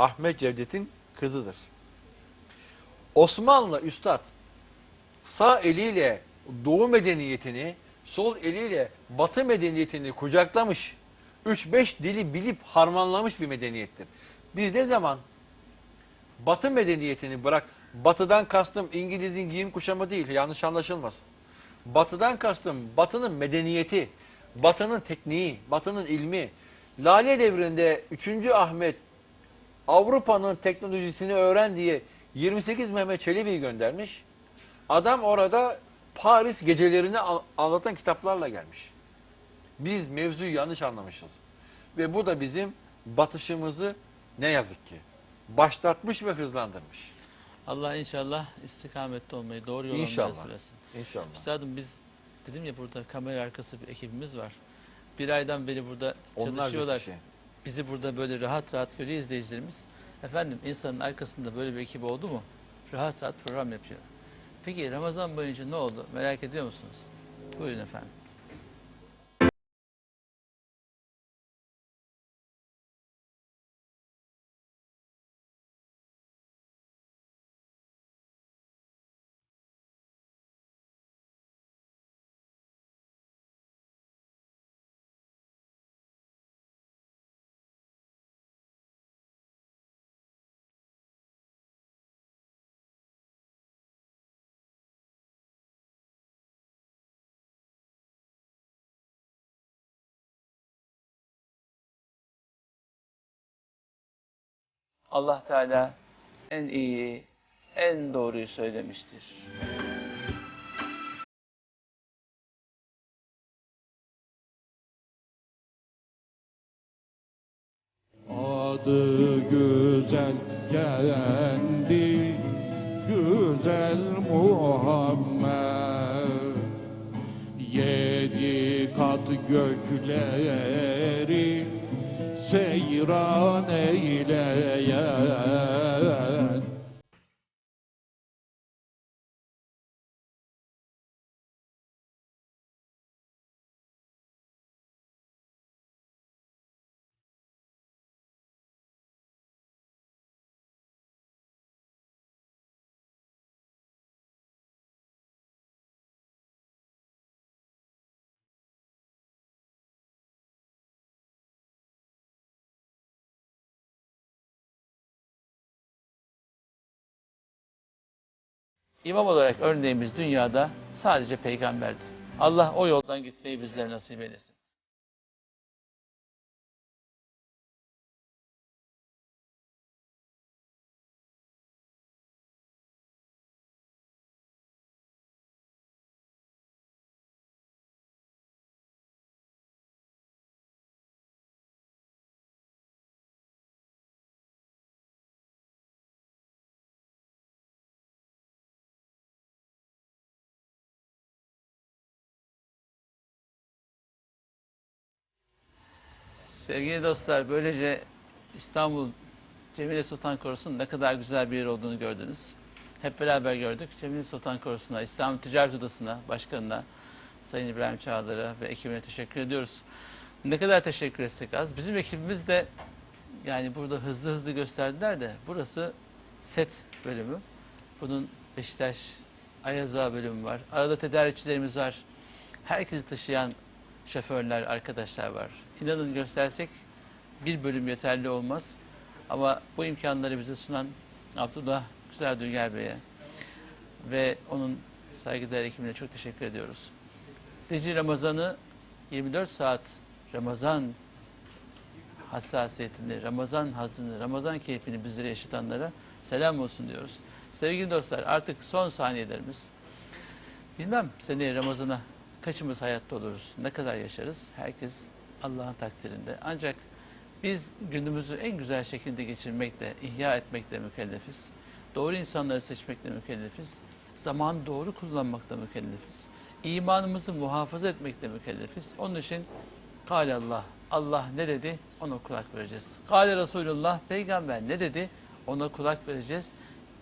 Ahmet Cevdet'in kızıdır. Osmanlı Üstad sağ eliyle Doğu medeniyetini, sol eliyle Batı medeniyetini kucaklamış, 3-5 dili bilip harmanlamış bir medeniyettir. Biz ne zaman Batı medeniyetini bırak, Batı'dan kastım İngiliz'in giyim kuşamı değil, yanlış anlaşılmasın. Batı'dan kastım Batı'nın medeniyeti, Batı'nın tekniği, Batı'nın ilmi. Lale devrinde 3. Ahmet Avrupa'nın teknolojisini öğren diye 28 Mehmet Çelebi'yi göndermiş. Adam orada Paris gecelerini anlatan kitaplarla gelmiş. Biz mevzuyu yanlış anlamışız. Ve bu da bizim batışımızı ne yazık ki başlatmış ve hızlandırmış. Allah inşallah istikamette olmayı, doğru yola İnşallah. nasip etsin. İnşallah. Üstadım biz dedim ya burada kamera arkası bir ekibimiz var. Bir aydan beri burada Onlarca çalışıyorlar. kişi. Bizi burada böyle rahat rahat görüyor izleyicilerimiz. Efendim insanın arkasında böyle bir ekip oldu mu? Rahat rahat program yapıyor. Peki Ramazan boyunca ne oldu? Merak ediyor musunuz? Buyurun efendim. Allah Teala en iyi, en doğruyu söylemiştir. Adı güzel kendi güzel Muhammed Yedi kat gökleri seyran eyleyen İmam olarak örneğimiz dünyada sadece peygamberdi. Allah o yoldan gitmeyi bizlere nasip eylesin. Sevgili dostlar, böylece İstanbul Cemile Sultan Korusu'nun ne kadar güzel bir yer olduğunu gördünüz. Hep beraber gördük. Cemile Sultan Korusu'na, İstanbul Ticaret Odası'na, başkanına, Sayın İbrahim Çağlar'a ve ekibine teşekkür ediyoruz. Ne kadar teşekkür etsek az. Bizim ekibimiz de yani burada hızlı hızlı gösterdiler de burası set bölümü. Bunun Beşiktaş Ayaza bölümü var. Arada tedarikçilerimiz var. Herkesi taşıyan şoförler, arkadaşlar var. İnanın göstersek bir bölüm yeterli olmaz. Ama bu imkanları bize sunan Abdullah Güzel Dülger Bey'e ve onun saygıdeğer ekibine çok teşekkür ediyoruz. Dici Ramazan'ı 24 saat Ramazan hassasiyetini, Ramazan hazını, Ramazan keyfini bizlere yaşatanlara selam olsun diyoruz. Sevgili dostlar artık son saniyelerimiz. Bilmem seneye Ramazan'a kaçımız hayatta oluruz, ne kadar yaşarız? Herkes Allah'ın takdirinde. Ancak biz günümüzü en güzel şekilde geçirmekle, ihya etmekle mükellefiz. Doğru insanları seçmekle mükellefiz. Zamanı doğru kullanmakla mükellefiz. İmanımızı muhafaza etmekle mükellefiz. Onun için Kale Allah, Allah ne dedi ona kulak vereceğiz. Kale Resulullah, peygamber ne dedi ona kulak vereceğiz.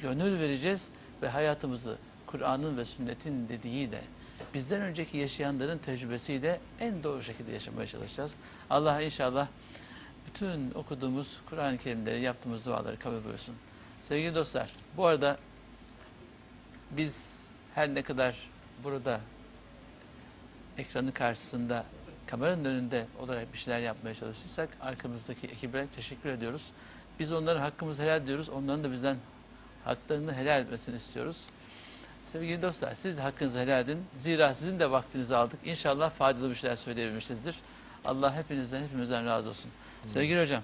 Gönül vereceğiz ve hayatımızı Kur'an'ın ve sünnetin dediğiyle bizden önceki yaşayanların tecrübesiyle en doğru şekilde yaşamaya çalışacağız. Allah inşallah bütün okuduğumuz Kur'an-ı Kerimleri, yaptığımız duaları kabul buyursun. Sevgili dostlar, bu arada biz her ne kadar burada ekranın karşısında kameranın önünde olarak bir şeyler yapmaya çalışırsak arkamızdaki ekibe teşekkür ediyoruz. Biz onların hakkımızı helal ediyoruz. Onların da bizden haklarını helal etmesini istiyoruz. Sevgili dostlar siz de hakkınızı helal edin. Zira sizin de vaktinizi aldık. İnşallah faydalı bir şeyler söyleyebilmişizdir. Allah hepinizden hepimizden razı olsun. Sevgili hocam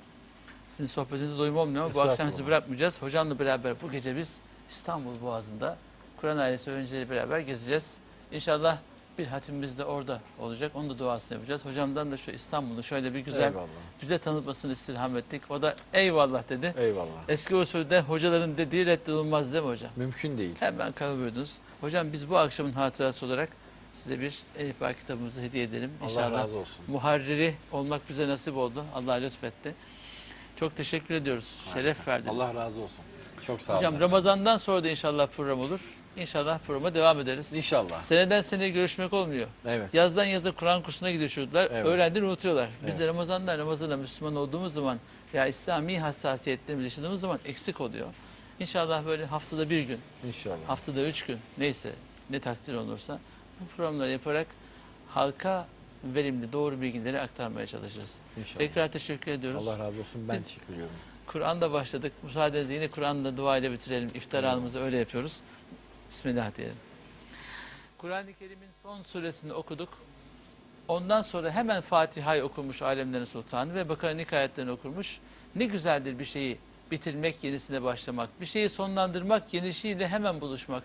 sizin sohbetinize doyum olmuyor ama bu akşam sizi bırakmayacağız. Hocamla beraber bu gece biz İstanbul Boğazı'nda Kur'an ailesi öğrencileriyle beraber gezeceğiz. İnşallah bir hatimimiz de orada olacak. Onun da duasını yapacağız. Hocamdan da şu İstanbul'u şöyle bir güzel Eyvallah. bize tanıtmasını istirham ettik. O da eyvallah dedi. Eyvallah. Eski usulde hocaların dediği reddolunmaz değil mi hocam? Mümkün değil. Hemen kabul buyurdunuz. Hocam biz bu akşamın hatırası olarak size bir Elif Bağ kitabımızı hediye edelim. Allah İnşallah razı olsun. muharriri olmak bize nasip oldu. Allah lütfetti. Çok teşekkür ediyoruz. Şeref verdiniz. Allah razı olsun. Çok sağ Hocam olun. Ramazan'dan sonra da inşallah program olur. İnşallah programa devam ederiz. İnşallah. Seneden seneye görüşmek olmuyor. Evet. Yazdan yaza Kur'an kursuna gidiyor çocuklar. Evet. Öğrendiğini unutuyorlar. Biz Evet. de Ramazan'da Ramazan'da Müslüman olduğumuz zaman ya İslami hassasiyetlerimizi yaşadığımız zaman eksik oluyor. İnşallah böyle haftada bir gün, İnşallah. haftada üç gün neyse ne takdir olursa bu programları yaparak halka verimli doğru bilgileri aktarmaya çalışırız. İnşallah. Tekrar teşekkür ediyoruz. Allah razı olsun. Ben Biz- teşekkür ediyorum. Kur'an'da başladık. Müsaadenizle yine Kur'an'la dua ile bitirelim. İftar anımızı öyle yapıyoruz. Bismillah diyelim. Kur'an-ı Kerim'in son suresini okuduk. Ondan sonra hemen Fatiha'yı okumuş Alemlerin Sultanı ve Bakara Nik ayetlerini okumuş. Ne güzeldir bir şeyi bitirmek, yenisine başlamak. Bir şeyi sonlandırmak, yenisiyle hemen buluşmak.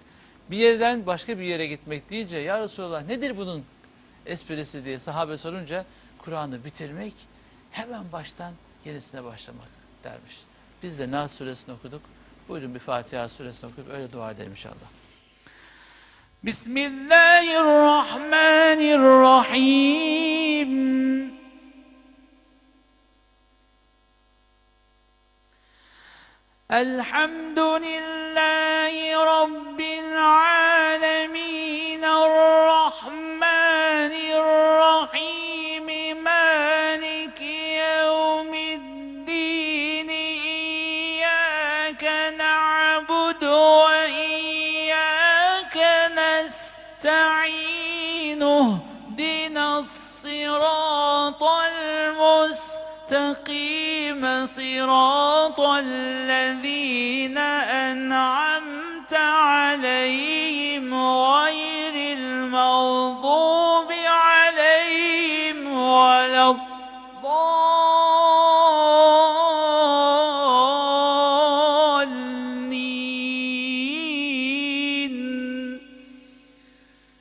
Bir yerden başka bir yere gitmek deyince ya Resulallah nedir bunun esprisi diye sahabe sorunca Kur'an'ı bitirmek, hemen baştan yenisine başlamak dermiş. Biz de Nas suresini okuduk. Buyurun bir Fatiha suresini okuyup öyle dua edelim inşallah. بسم الله الرحمن الرحيم. الحمد لله رب الصراط المستقيم صراط الذين أنعمت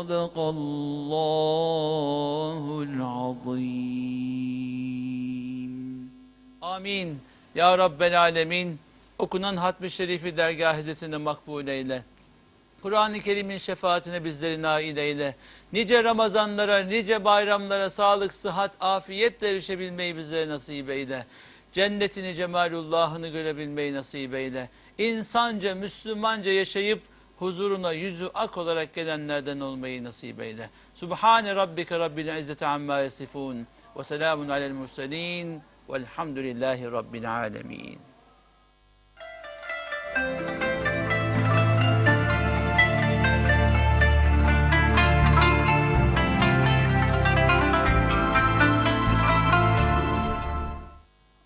صدق الله العظيم Amin. Ya Rabbel Alemin. Okunan hatmi şerifi dergah hizmetine makbul eyle. Kur'an-ı Kerim'in şefaatine bizleri nail eyle. Nice Ramazanlara, nice bayramlara sağlık, sıhhat, afiyetle erişebilmeyi bizlere nasip eyle. Cennetini, cemalullahını görebilmeyi nasip eyle. İnsanca, Müslümanca yaşayıp huzuruna yüzü ak olarak gelenlerden olmayı nasip eyle. Subhane rabbike rabbil izzeti amma yasifun. Ve selamun alel murselin. Velhamdülillahi rabbil alemin.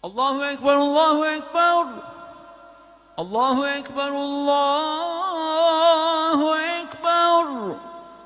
Allahu Ekber, Allahu Ekber. Allahu Ekber, Allahu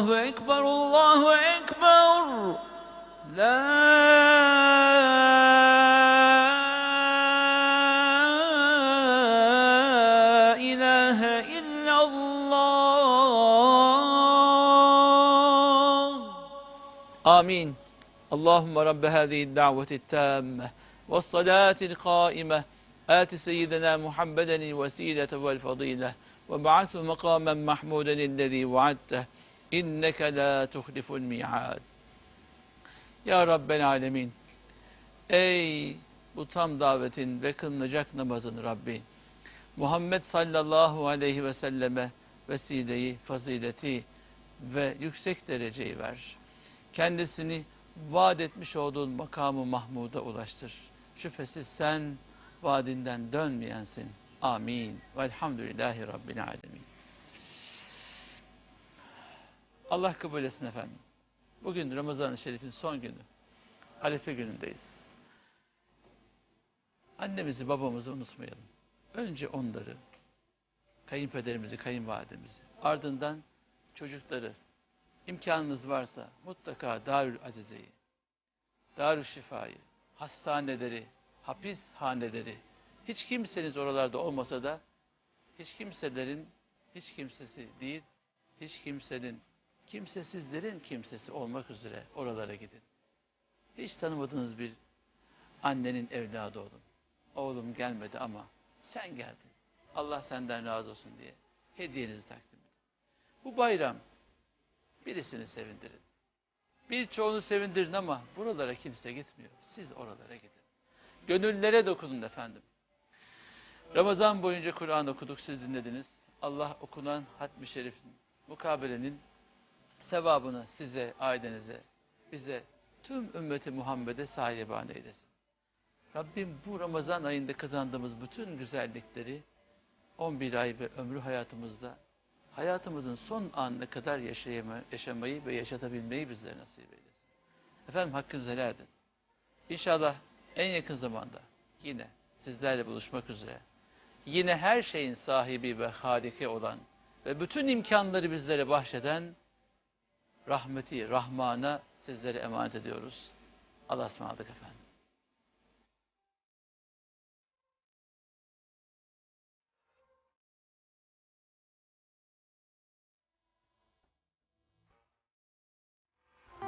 الله أكبر الله أكبر. لا. إله إلا الله. آمين. اللهم رب هذه الدعوة التامة والصلاة القائمة. آت سيدنا محمدا الوسيلة والفضيلة. وابعثه مقاما محمودا الذي وعدته. İnneke la tuhliful mi'ad. Ya Rabbel Alemin. Ey bu tam davetin ve kılınacak namazın Rabbi. Muhammed sallallahu aleyhi ve selleme vesileyi, fazileti ve yüksek dereceyi ver. Kendisini vaat etmiş olduğun makamı Mahmud'a ulaştır. Şüphesiz sen vaadinden dönmeyensin. Amin. Velhamdülillahi Rabbil Alemin. Allah kabul etsin efendim. Bugün Ramazan-ı Şerif'in son günü. Halife günündeyiz. Annemizi, babamızı unutmayalım. Önce onları, kayınpederimizi, kayınvalidemizi, ardından çocukları, imkanınız varsa mutlaka Darül Azize'yi, Darül Şifa'yı, hastaneleri, hapishaneleri, hiç kimseniz oralarda olmasa da, hiç kimselerin, hiç kimsesi değil, hiç kimsenin, kimsesizlerin kimsesi olmak üzere oralara gidin. Hiç tanımadığınız bir annenin evladı olun. Oğlum gelmedi ama sen geldin. Allah senden razı olsun diye hediyenizi takdim edin. Bu bayram birisini sevindirin. Birçoğunu sevindirin ama buralara kimse gitmiyor. Siz oralara gidin. Gönüllere dokunun efendim. Ramazan boyunca Kur'an okuduk, siz dinlediniz. Allah okunan hatmi şerifin, mukabelenin sevabını size, ailenize, bize, tüm ümmeti Muhammed'e sahiban eylesin. Rabbim bu Ramazan ayında kazandığımız bütün güzellikleri 11 ay ve ömrü hayatımızda hayatımızın son anına kadar yaşayama, yaşamayı ve yaşatabilmeyi bizlere nasip eylesin. Efendim hakkınızı helal edin. İnşallah en yakın zamanda yine sizlerle buluşmak üzere yine her şeyin sahibi ve haliki olan ve bütün imkanları bizlere bahşeden rahmeti, Rahman'a sizlere emanet ediyoruz. Allah'a ısmarladık efendim.